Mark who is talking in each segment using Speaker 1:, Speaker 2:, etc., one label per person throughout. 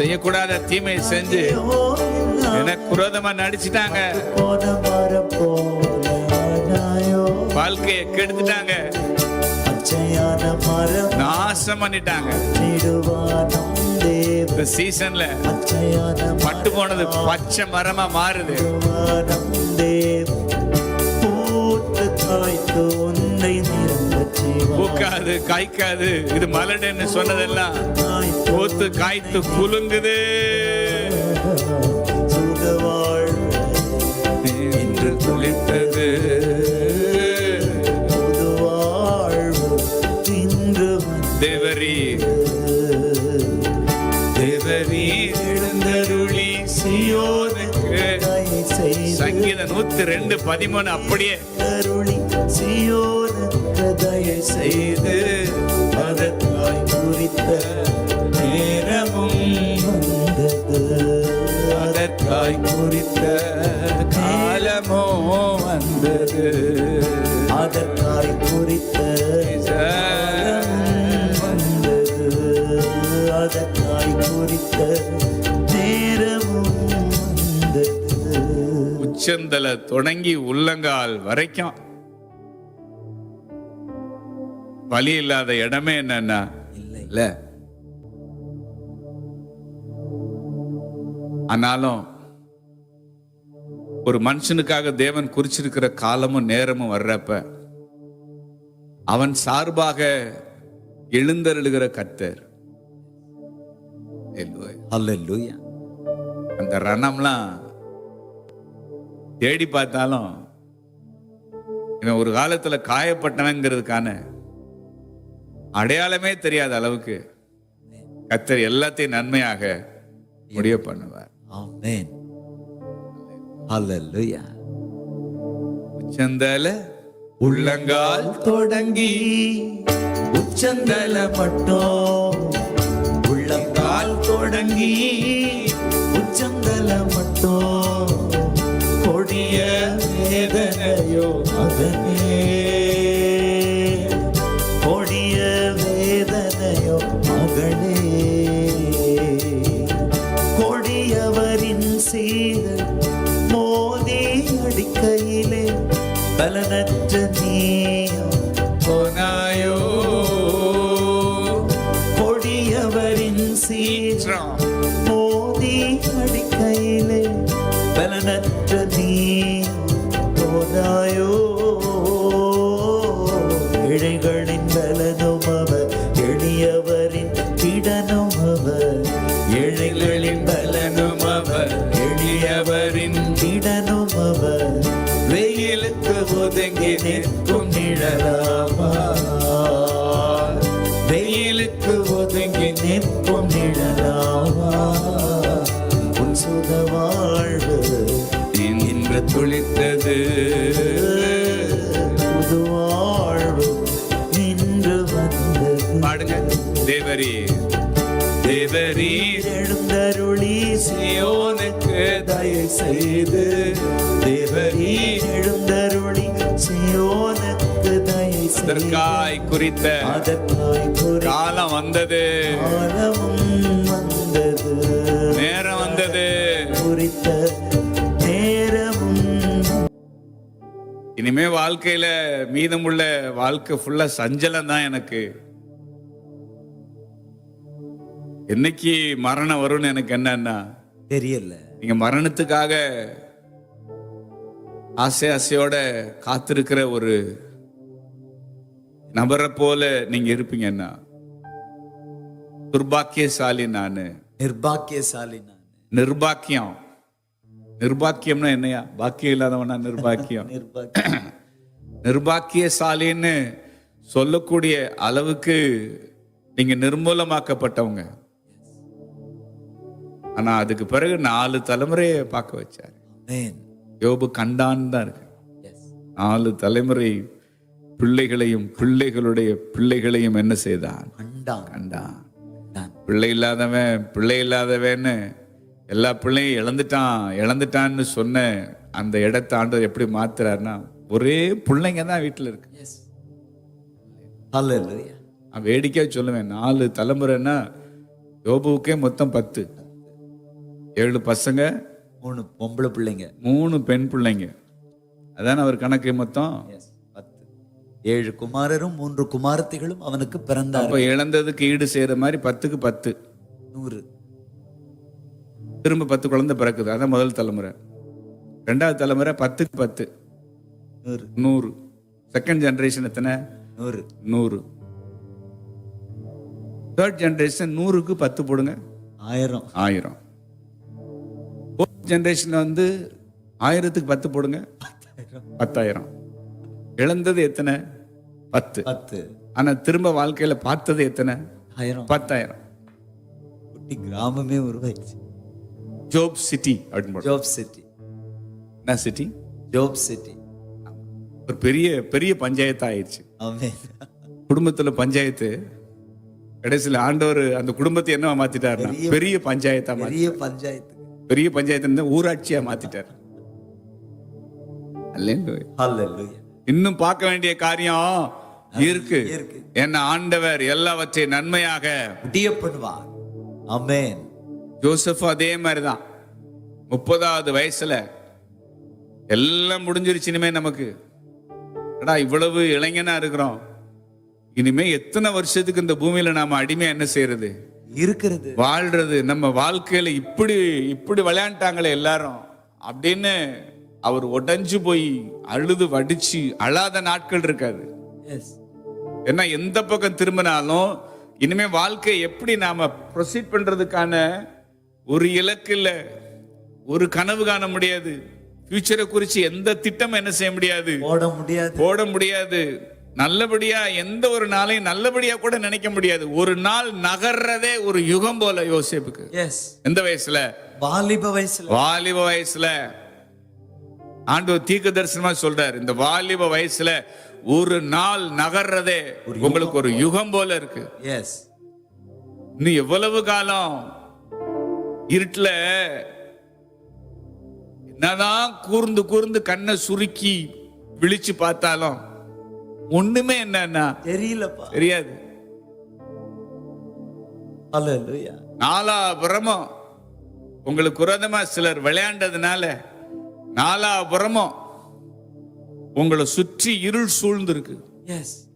Speaker 1: செய்யக்கூடாத தீமை செஞ்சு எனக்கு குரோதமா நடிச்சிட்டாங்க. வாழ்க்கையை கெடுத்துட்டாங்க. நாசம் பண்ணிட்டாங்க. இந்த சீசன்ல பட்டு போனது பச்சை மரமா மாறுது.
Speaker 2: செய்வார்.
Speaker 1: காய்க்காது. இது மலடுன்னு சொன்னதெல்லாம்
Speaker 2: காய்த்து
Speaker 1: காய்த்து குலுங்குது.
Speaker 2: சுக
Speaker 1: என்று துளித்தது
Speaker 2: புது இன்று வந்து
Speaker 1: தேவரி தேவரி எழுந்தருளி சியோனுக்கு.
Speaker 2: தயை
Speaker 1: நூத்தி ரெண்டு பதிமூணு அப்படியே.
Speaker 2: அருளி சியோனுக்கு தயை செய்து மதத்தாய் குறித்த
Speaker 1: நேரமும்
Speaker 2: வந்தது.
Speaker 1: அதற்காய் குறித்த காலமோ வந்தது.
Speaker 2: அதற்காய் குறித்த வந்தது. அதற்காய் குறித்த நேரமும் வந்தது.
Speaker 1: உச்சந்தல தொடங்கி உள்ளங்கால் வரைக்கும் வலி இல்லாத இடமே என்னன்னா? இல்ல. ஆனாலும் ஒரு மனுஷனுக்காக தேவன் குறிச்சிருக்கிற காலமும் நேரமும் வர்றப்ப அவன் சார்பாக எழுந்தருளுகிற.
Speaker 2: ஹalleluya.
Speaker 1: அந்த ரணம்லாம் தேடி பார்த்தாலும் இவன் ஒரு காலத்துல காயப்பட்டவங்கிறதுக்கான அடையாளமே தெரியாத அளவுக்கு கத்தர் எல்லாத்தையும் நன்மையாக முடிய பண்ணுவார். உச்சந்தல உள்ளங்கால் தொடங்கி
Speaker 2: உச்சந்தல மட்டும். உள்ளங்கால் தொடங்கி உச்சந்தல மட்டும். கொடிய வேதனையோ மகனே
Speaker 1: போனாயோ
Speaker 2: கொடியவரின் சீற்றம் மோதி அடிக்கையிலே பலனற்ற நீ போதாயோ இழைகளின் பலனும் அவர் எளியவரின் இடனும் அவர் இழைகளின் பலனும்
Speaker 1: வெயிலுக்கு ஒதுங்கி நிற்கும்
Speaker 2: நிழலாமா?
Speaker 1: வெயிலுக்கு ஒதுங்கி
Speaker 2: நிற்கும் நிழலாமா? உன் சுத வாழ்வு
Speaker 1: இன்று துளித்தது.
Speaker 2: புது வாழ்வு நின்று வந்தது.
Speaker 1: பாடுங்க தேவரி தேவரி
Speaker 2: எழுந்தருளி
Speaker 1: சியோனுக்கு
Speaker 2: தயை செய்து. தேவரி. எழுந்தருளி சியோனுக்கு தயை
Speaker 1: அதற்காய் குறித்த
Speaker 2: அதற்காய்
Speaker 1: காலம் வந்தது.
Speaker 2: காலமும் வந்தது.
Speaker 1: நேரம் வந்தது.
Speaker 2: குறித்த நேரமும்
Speaker 1: இனிமே வாழ்க்கையில மீதமுள்ள வாழ்க்கை ஃபுல்லா சஞ்சலம் தான் எனக்கு. என்னைக்கு மரணம் வரும்னு எனக்கு என்னன்னா
Speaker 2: தெரியல.
Speaker 1: நீங்க மரணத்துக்காக ஆசை ஆசையோட காத்திருக்கிற ஒரு நபரை போல நீங்க இருப்பீங்கன்னா துர்பாக்கியசாலி நானு.
Speaker 2: நிர்பாக்கியசாலி நான்.
Speaker 1: நிர்பாக்கியம். நிர்பாக்கியம்னா என்னையா? பாக்கியம் இல்லாதவனா நிர்பாக்கியம்?
Speaker 2: நிர்பாக்கிய
Speaker 1: நிர்பாக்கியசாலின்னு சொல்லக்கூடிய அளவுக்கு நீங்க நிர்மூலமாக்கப்பட்டவங்க. ஆனா அதுக்கு பிறகு நாலு தலைமுறையை பார்க்க வச்சாரு. யோபு கண்டான் தான் இருக்கு. நாலு தலைமுறை பிள்ளைகளையும் பிள்ளைகளுடைய பிள்ளைகளையும் என்ன செய்தான்? கண்டான்.
Speaker 2: அண்டான்
Speaker 1: பிள்ளை இல்லாதவன் பிள்ளை இல்லாதவன்னு எல்லா பிள்ளையும் இழந்துட்டான் இழந்துட்டான்னு சொன்ன அந்த இடத்த ஆண்டவர் எப்படி மாத்துறாருன்னா ஒரே பிள்ளைங்க தான் வீட்டில் இருக்கு. வேடிக்கையா சொல்லுவேன். நாலு தலைமுறைன்னா யோபுவுக்கே மொத்தம் பத்து. ஏழு பசங்க
Speaker 2: மூணு பொம்பளை பிள்ளைங்க.
Speaker 1: மூணு பெண் பிள்ளைங்க. அதான அவர் கணக்கு மொத்தம்.
Speaker 2: பத்து. ஏழு குமாரரும் மூன்று குமாரத்திகளும் அவனுக்கு பிறந்தார்
Speaker 1: அப்ப இழந்ததுக்கு ஈடு செய்யற மாதிரி பத்துக்கு பத்து.
Speaker 2: நூறு.
Speaker 1: திரும்ப பத்து குழந்தை பிறக்குது. அதான் முதல் தலைமுறை. ரெண்டாவது தலைமுறை பத்துக்கு பத்து.
Speaker 2: நூறு.
Speaker 1: நூறு. செகண்ட் ஜெனரேஷன் எத்தனை?
Speaker 2: நூறு.
Speaker 1: நூறு. தேர்ட் ஜெனரேஷன் நூறுக்கு பத்து போடுங்க.
Speaker 2: ஆயிரம்.
Speaker 1: ஆயிரம். ஃபோர்த் ஜெனரேஷன் வந்து ஆயிரத்துக்கு பத்து போடுங்க. பத்தாயிரம். இழந்தது எத்தனை? பத்து.
Speaker 2: பத்து.
Speaker 1: ஆனா திரும்ப வாழ்க்கையில பார்த்தது எத்தனை?
Speaker 2: ஆயிரம்.
Speaker 1: பத்தாயிரம்.
Speaker 2: குட்டி கிராமமே உருவாயிடுச்சு.
Speaker 1: ஜோப் சிட்டி அப்படின்னு.
Speaker 2: ஜோப் சிட்டி
Speaker 1: என்ன சிட்டி
Speaker 2: ஜோப் சிட்டி
Speaker 1: ஒரு பெரிய பெரிய பஞ்சாயத்து ஆயிடுச்சு. குடும்பத்துல பஞ்சாயத்து கடைசியில் ஆண்டவர் அந்த குடும்பத்தை என்ன மாத்திட்டாருன்னா பெரிய பஞ்சாயத்தா
Speaker 2: பெரிய பஞ்சாயத்து.
Speaker 1: பெரிய பஞ்சாயத்து ஊராட்சியா மாத்திட்டார். இன்னும் பார்க்க வேண்டிய காரியம் இருக்கு. என்ன ஆண்டவர் எல்லாவற்றையும் நன்மையாக
Speaker 2: முடிய பண்ணுவார்
Speaker 1: ஜோசப் அதே மாதிரிதான். முப்பதாவது வயசுல எல்லாம் முடிஞ்சிருச்சு இனிமே நமக்கு. அடா இவ்வளவு இளைஞனா இருக்கிறோம். இனிமே எத்தனை வருஷத்துக்கு இந்த பூமியில நாம அடிமையா என்ன செய்யறது?
Speaker 2: இருக்கிறது.
Speaker 1: வாழ்றது நம்ம வாழ்க்கையில இப்படி இப்படி விளையாண்டாங்களே எல்லாரும். அப்படின்னு அவர் உடைஞ்சு போய் அழுது வடிச்சு அழாத நாட்கள் இருக்காது. ஏன்னா எந்த பக்கம் திரும்பினாலும் இனிமே வாழ்க்கை எப்படி நாம ப்ரொசீட் பண்றதுக்கான ஒரு இலக்கு இல்ல ஒரு கனவு காண முடியாது. ஃபியூச்சரை குறித்து எந்த திட்டம் என்ன செய்ய முடியாது?
Speaker 2: ஓட முடியாது.
Speaker 1: போட முடியாது. நல்லபடியா எந்த ஒரு நாளையும் நல்லபடியா கூட நினைக்க முடியாது. ஒரு நாள் நகர்றதே ஒரு யுகம் போல யோசிப்புக்கு.
Speaker 2: எஸ்
Speaker 1: எந்த வயசுல?
Speaker 2: வாலிப வயசுல.
Speaker 1: வாலிப வயசுல. ஆண்டவர் தீர்க்க தரிசனமா சொல்றாரு. இந்த வாலிப வயசுல ஒரு நாள் நகர்றதே உங்களுக்கு ஒரு யுகம் போல இருக்கு.
Speaker 2: எஸ்
Speaker 1: இன்னும் எவ்வளவு காலம் இருட்டுல என்னதான் கூர்ந்து கூர்ந்து கண்ணை சுருக்கி விழிச்சு பார்த்தாலும் ஒண்ணுமே என்னன்னா
Speaker 2: தெரியலப்பா.
Speaker 1: தெரியாது.
Speaker 2: ஹalleluya.
Speaker 1: நாலாபுறமும் உங்களுக்கு விரோதமா சிலர் விளையாண்டதுனால நாலாபுறமும் உங்களை சுற்றி இருள் சூழ்ந்திருக்கு.
Speaker 2: எஸ்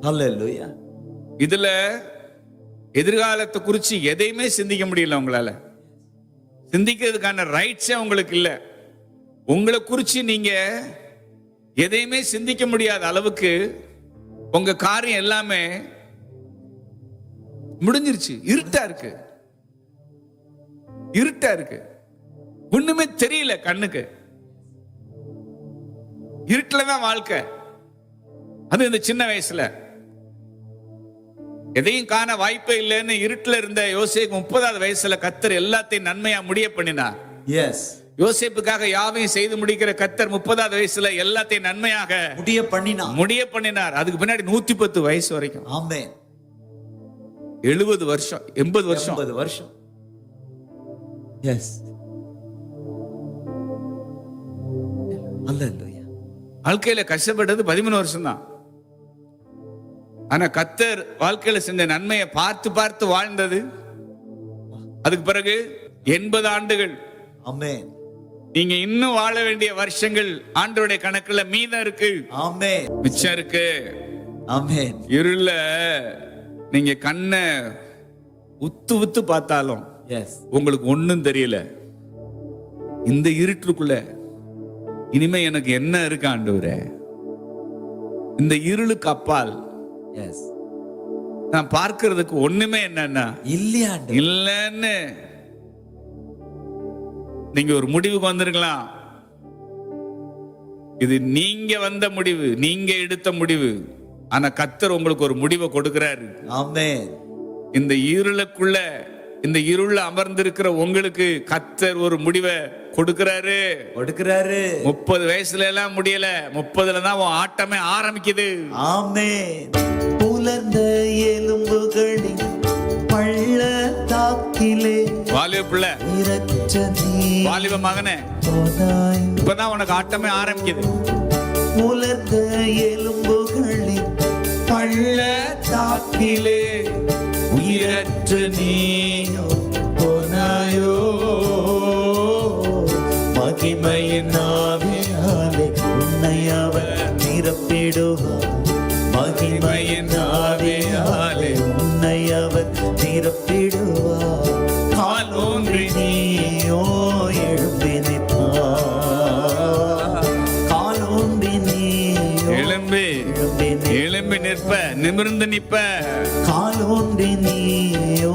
Speaker 2: ஹalleluya.
Speaker 1: இதுல எதிர்காலத்தை குறித்து எதையுமே சிந்திக்க முடியல உங்களால. சிந்திக்கிறதுக்கான ரைட்ஸே உங்களுக்கு இல்ல. உங்களை குறித்து நீங்க எதையுமே சிந்திக்க முடியாத அளவுக்கு உங்க காரியம் எல்லாமே முடிஞ்சிருச்சு. இருட்டா இருக்கு. இருட்டா இருக்கு. ஒண்ணுமே தெரியல கண்ணுக்கு. இருட்டில் தான் வாழ்க்கை. அது இந்த சின்ன வயசுல. எதையும் காண வாய்ப்பே இல்லைன்னு இருட்டுல இருந்த யோசிக்கு முப்பதாவது வயசுல கத்தர் எல்லாத்தையும் நன்மையா முடிய பண்ணினார்.
Speaker 2: எஸ்
Speaker 1: யோசேப்புக்காக யாவையும் செய்து முடிக்கிற கத்தர் முப்பதாவது வயசுல எல்லாத்தையும் நன்மையாக
Speaker 2: முடிய பண்ணினா
Speaker 1: முடிய பண்ணினார். அதுக்கு பின்னாடி நூத்தி பத்து வயசு வரைக்கும்.
Speaker 2: ஆமென்.
Speaker 1: எழுபது வருஷம் எண்பது வருஷம்.
Speaker 2: 80 வருஷம். எஸ் ஹalleluya
Speaker 1: வாழ்க்கையில கஷ்டப்பட்டது பதிமூணு வருஷம் தான் ஆனா கத்தர் வாழ்க்கையில செஞ்ச நன்மையை பார்த்து பார்த்து வாழ்ந்தது. அதுக்கு பிறகு எண்பது ஆண்டுகள்.
Speaker 2: ஆமென்
Speaker 1: நீங்க இன்னும் வாழ வேண்டிய வருஷங்கள் ஆண்டவருடைய கணக்குல மீதம் இருக்கு.
Speaker 2: ஆமென்.
Speaker 1: மிச்சம் இருக்கு.
Speaker 2: ஆமென்.
Speaker 1: இருள நீங்க கண்ணை உத்து உத்து பார்த்தாலும்
Speaker 2: எஸ்
Speaker 1: உங்களுக்கு ஒண்ணும் தெரியல. இந்த இருட்டுக்குள்ள இனிமே எனக்கு என்ன இருக்கு ஆண்டவரே? இந்த இருளுக்கு அப்பால்
Speaker 2: எஸ்
Speaker 1: நான் பார்க்கிறதுக்கு ஒண்ணுமே என்னன்னா
Speaker 2: இல்லையாண்டு
Speaker 1: இல்லைன்னு நீங்க ஒரு முடிவுக்கு வந்திருக்கலாம் இது நீங்க வந்த முடிவு நீங்க எடுத்த முடிவு. ஆனா கத்தர் உங்களுக்கு ஒரு முடிவை கொடுக்கிறாரு.
Speaker 2: ஆமென்.
Speaker 1: இந்த இருளுக்குள்ள இந்த இருள அமர்ந்திருக்கிற உங்களுக்கு கத்தர் ஒரு முடிவை கொடுக்கிறாரு.
Speaker 2: கொடுக்கிறாரு.
Speaker 1: முப்பது வயசுல எல்லாம் முடியல முப்பதுல தான் உன் ஆட்டமே ஆரம்பிக்குது.
Speaker 2: ஆமென். புலர்ந்த எலும்புகளின்
Speaker 1: பிள்ளை.
Speaker 2: இரட்ச நீ
Speaker 1: வாலிப மகனே இப்பதான் உனக்கு ஆட்டமே ஆரம்பிக்குது.
Speaker 2: புலர்ந்த எலும்புகளின் பள்ளத்தாக்கிலே உயிரற்ற நீயோ போனாயோ. மகிமையின் ஆவியாலே உன்னை அவர் நிரப்பிடுவார். மகிமையின் ஆவியாலே உன்னை அவர் நிரப்பிடுவார். கால்
Speaker 1: நிமிர்ந்து நிற்ப.
Speaker 2: கால் நீயோ